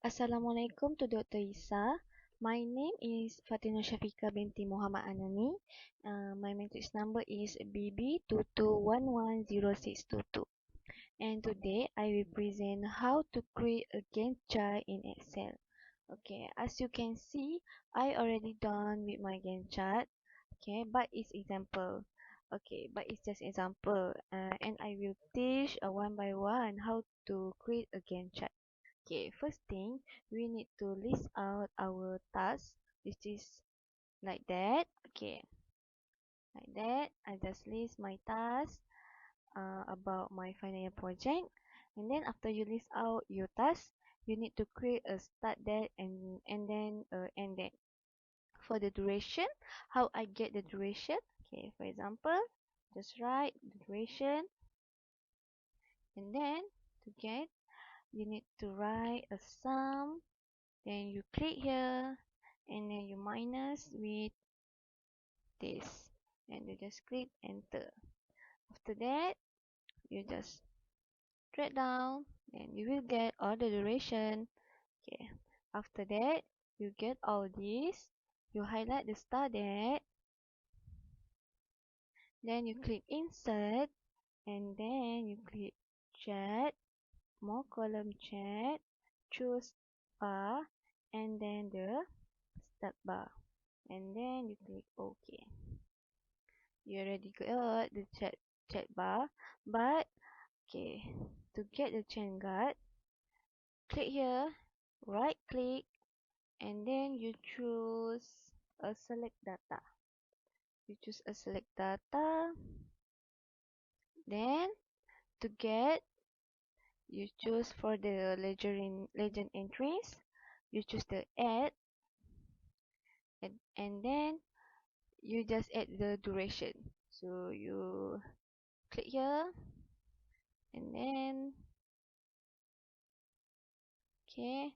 Assalamualaikum to Dr. Isa. My name is Fatina Shafika binti Muhammad Anani. Uh, my matrix number is BB22110622. And today I will present how to create a Gantt chart in Excel. Okay, as you can see, I already done with my Gantt chart. Okay, but it's example. Okay, but it's just example. Uh, and I will teach uh, one by one how to create a Gantt chart. Okay, first thing we need to list out our tasks, which is like that. Okay, like that. I just list my tasks uh, about my final year project, and then after you list out your tasks, you need to create a start date and and then uh, end date. For the duration, how I get the duration? Okay, for example, just write duration, and then to get you need to write a sum then you click here and then you minus with this. And you just click enter. After that you just drag down and you will get all the duration. Okay. After that you get all this you highlight the start date then you click insert and then you click chat more column chat choose bar and then the start bar. And then you click ok. You already got the chat chat bar. But okay to get the chain guard click here right click and then you choose a select data. You choose a select data. Then to get you choose for the legend legend entries. You choose the add. And, and then you just add the duration. So you click here. And then okay.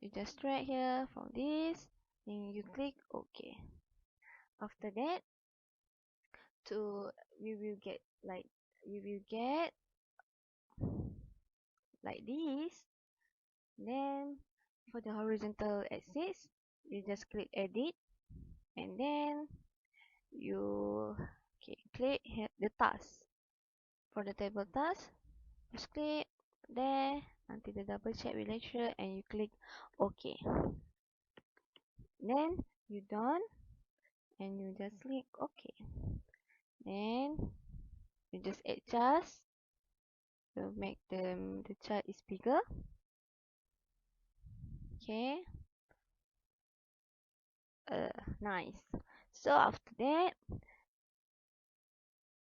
You just drag here from this. And you click ok. After that to we will get like we will get like this. Then for the horizontal axis you just click edit. And then you okay click the task. For the table task just click there. Until the double check will lecture and you click ok. Then you done. And you just click ok. Then you just adjust to make them the chart is bigger. Okay. Uh nice. So after that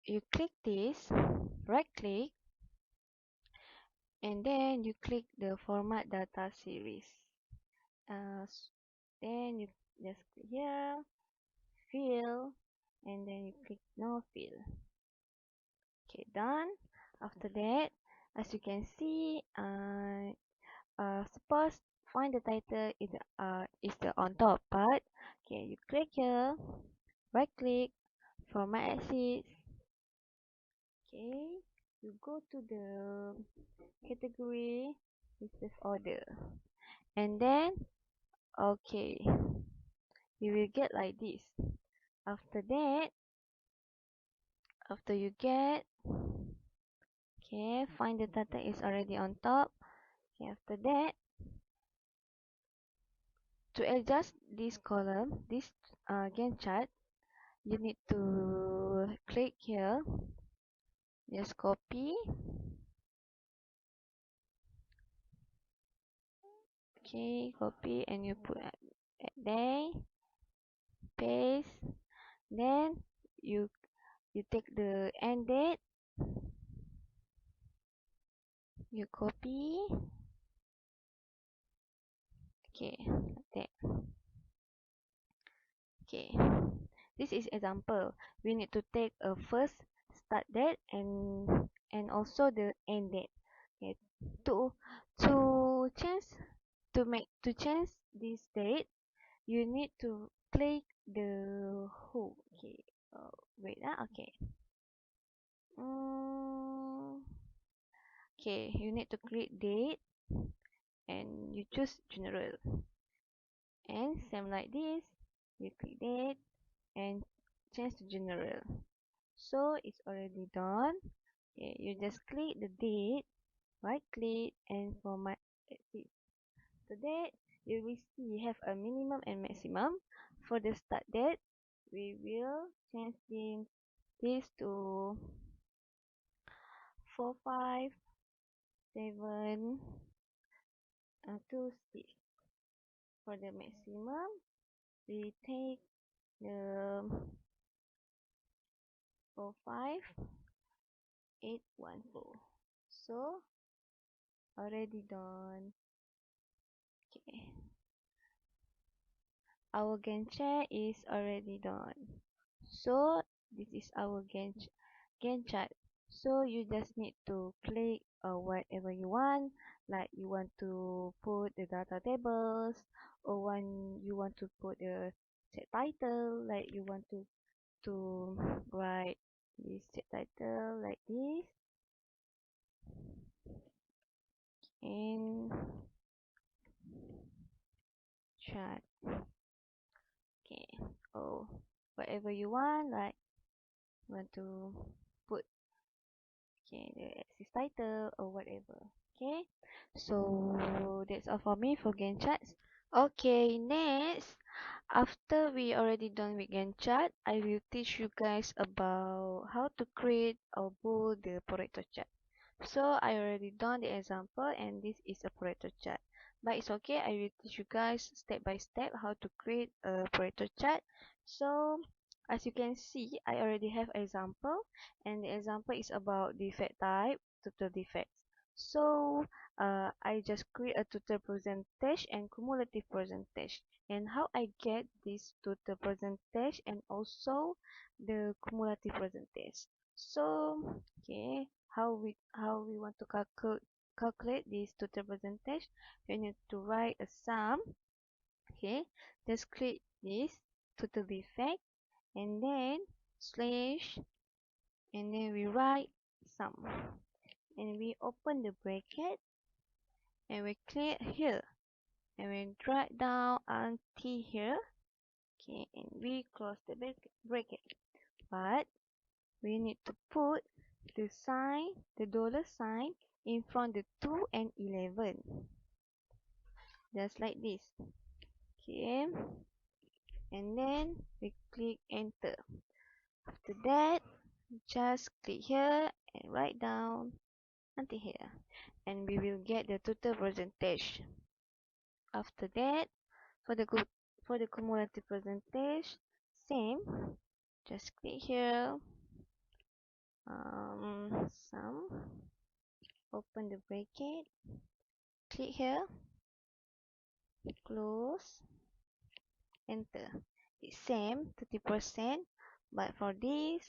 you click this right click and then you click the format data series. Uh, then you just click here fill and then you click no fill. Okay done. After that as you can see uh, uh suppose find the title is uh is the on top part okay you click here right click format axis okay you go to the category business order. And then okay you will get like this. After that after you get okay find the data is already on top. Okay after that to adjust this column this uh, Gantt chart you need to click here. Just copy. Okay copy and you put at, at there paste. Then you you take the end date you copy. Okay like that. Okay. This is example. We need to take a first start date and and also the end date okay. To to change to make to change this date you need to click the who. Okay. Uh, wait ah okay. Um, okay you need to create date and you choose general. And same like this you click date and change to general. So it's already done. Okay you just click the date right click and format it the date you will see you have a minimum and maximum. For the start date we will change this to 4 5 7 uh, 2 6 for the maximum we take the 4 5 8 1 4 so already done. Okay. Our Gantt chart is already done. So this is our Gantt, Gantt chart so you just need to click uh, whatever you want like you want to put the data tables or when you want to put the set title like you want to to write this set title like this. And chart okay. Oh whatever you want like you want to put okay the axis title or whatever okay? So that's all for me for Gantt charts. Okay next. After we already done with Gantt chart I will teach you guys about how to create or build the Pareto chart. So I already done the example and this is a Pareto chart. But it's okay I will teach you guys step by step how to create a Pareto chart. So as you can see I already have example and the example is about defect type total defects. So uh, I just create a total percentage and cumulative percentage. And how I get this total percentage and also the cumulative percentage? So okay how we how we want to calculate calculate this total percentage? We need to write a sum. Okay just create this total defect and then slash and then we write sum and we open the bracket and we click here. And we drag down until here. Okay and we close the bracket. But we need to put the sign the dollar sign in front the 2 and 11 just like this. Okay and then we click enter. After that just click here and write down until here. And we will get the total percentage. After that for the for the cumulative percentage same. Just click here. Um sum. Open the bracket. Click here. Close enter. It's same 30 percent. But for this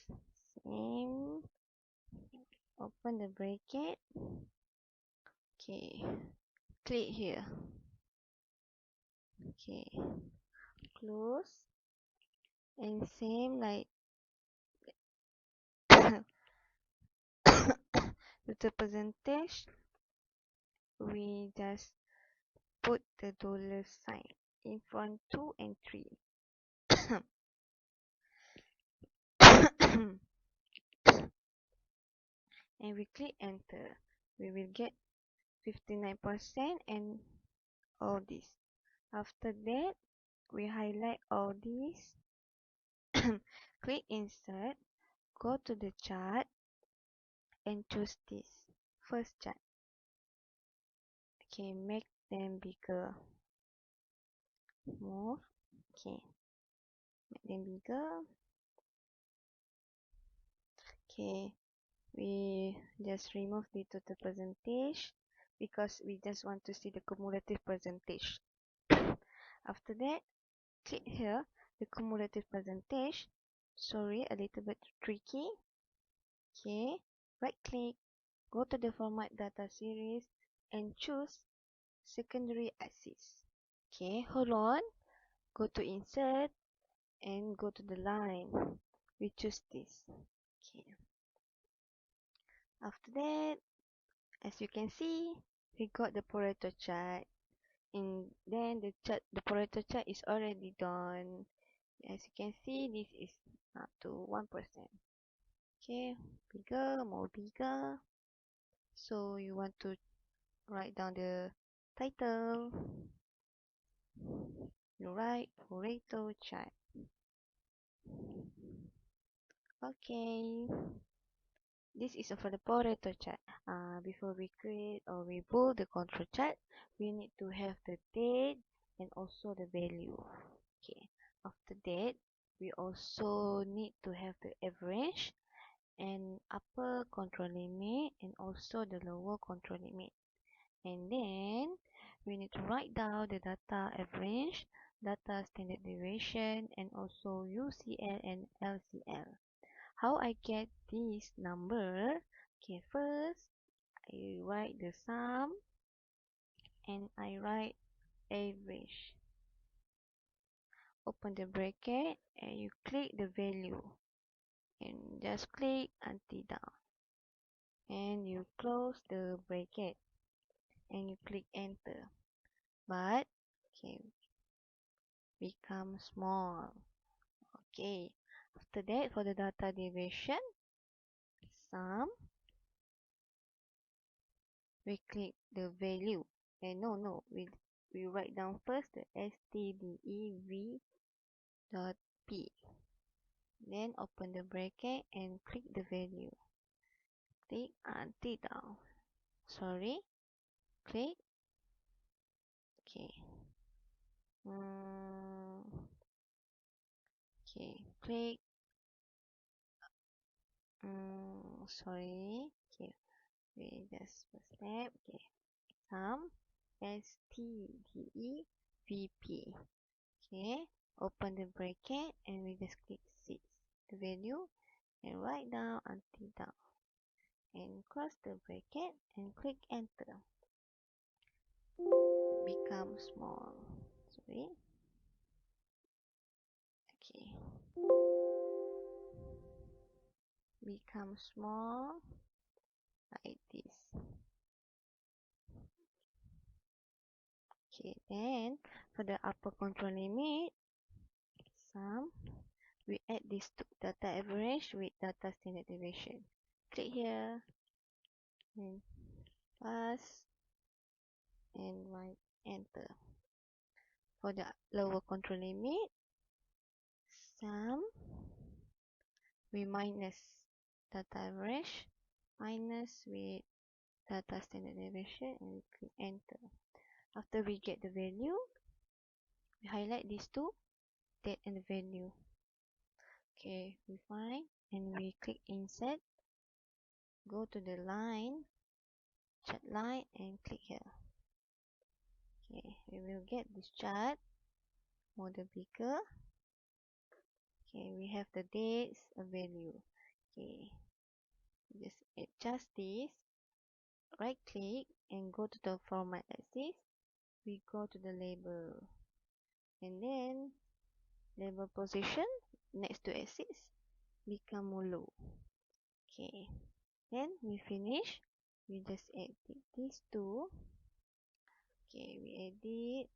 same. Open the bracket. Okay. Click here. Okay. Close. And same like the percentage we just put the dollar sign in front 2 and 3 and we click enter. We will get 59% and all this. After that we highlight all these. Click insert. Go to the chart and choose this first chart. Okay make them bigger move okay. Make them bigger okay. We just remove the total percentage because we just want to see the cumulative percentage after that click here the cumulative percentage sorry a little bit tricky. Okay. Right click go to the format data series and choose secondary axis okay hold on. Go to insert and go to the line. We choose this. Okay. After that as you can see we got the Pareto chart. And then the chart the Pareto chart is already done. As you can see this is up to one percent. Okay bigger more bigger. So you want to write down the title write Pareto chart okay. This is for the Pareto chart uh, before we create or we build the control chart we need to have the date and also the value. Okay. After that we also need to have the average and upper control limit and also the lower control limit. And then we need to write down the data average data standard deviation and also UCL and LCL how I get this number? Okay first I write the sum and I write average. Open the bracket and you click the value. And just click until down and you close the bracket and you click enter. But okay become small. Okay after that for the data deviation sum we click the value. And no no we we write down first the stdev dot p. Then open the bracket and click the value. Click uh, until down sorry click okay. Mm, okay click mm, sorry. Okay. We just first step. Okay. Sum s t d e v p. Okay. Open the bracket and we just click 6 the value. And write down until down. And close the bracket and click enter become small. Sorry. Okay. Become small like this. Okay then for the upper control limit sum we add this to data average with data standard deviation. Click here. And pass and write enter for the lower control limit sum we minus data average minus with data standard deviation and we click enter. After we get the value we highlight these two date and the value. Okay we find and we click insert go to the line chart line and click here okay we will get this chart. Model bigger okay we have the dates a value. Okay just adjust this right click and go to the format axis. We go to the label. And then label position next to axis become low okay then we finish. We just edit these two okay we edit.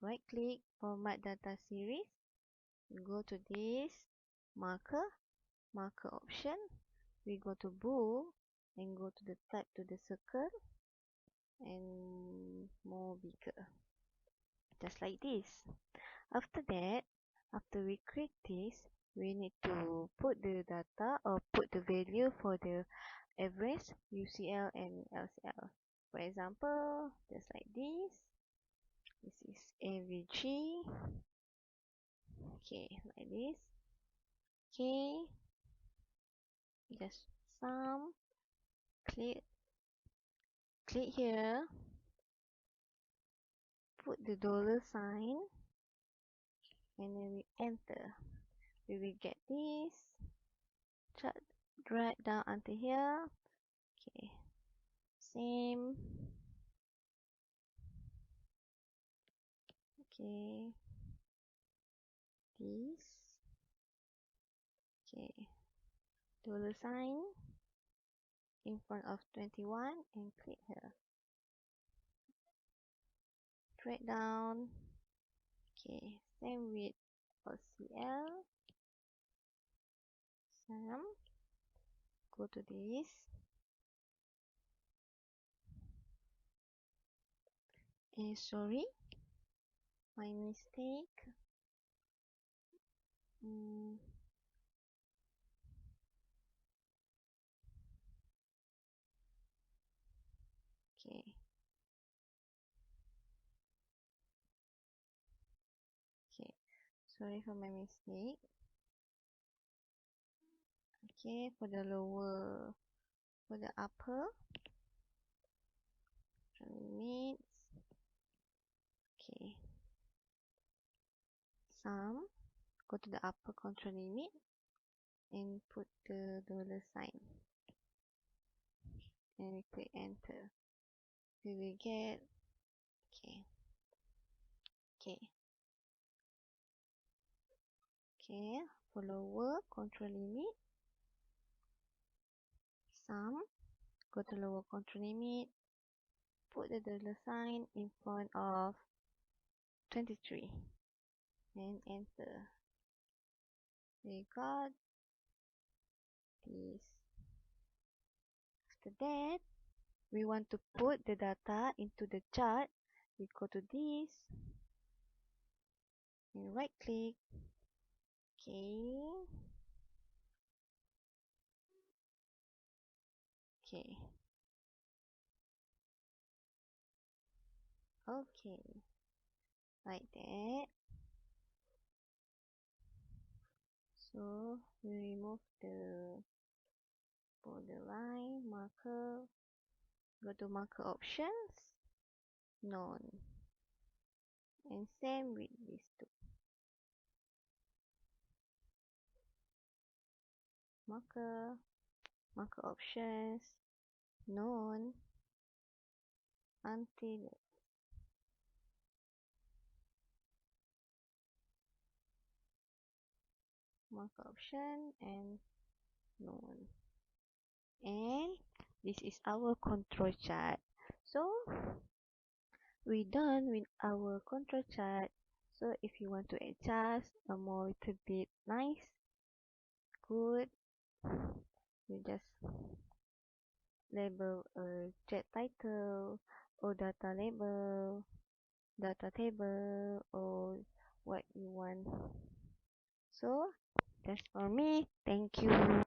Right click format data series. Go to this marker marker option. We go to bool and go to the type to the circle and more bigger. Just like this. After that after we create this we need to put the data or put the value for the average UCL and LCL for example just like this. This is AVG okay like this. Okay. Just sum click. Click here. Put the dollar sign. And then we enter. We will get this. Drag down until here. Okay same. Okay. This. Okay. Dollar sign in front of 21 and click here. Drag down. Okay. Same with OCL some go to this eh sorry. My mistake. Mm. okay. Okay. Sorry for my mistake. Okay for the lower for the upper. Limits okay. Sum go to the upper control limit. And put the dollar sign. And we click enter. We will get. Okay. Okay. Okay. For lower control limit. Sum go to lower control limit. Put the dollar sign in front of 23 and enter. We got this. After that we want to put the data into the chart. We go to this. And right click. Okay. Okay. Okay like that so we remove the borderline marker go to marker options none and same with these two marker marker options none until marker option and none and this is our control chart. So we done with our control chart. So if you want to adjust a more little bit nice good you just label a chat title or data label data table or what you want. So that's for me. Thank you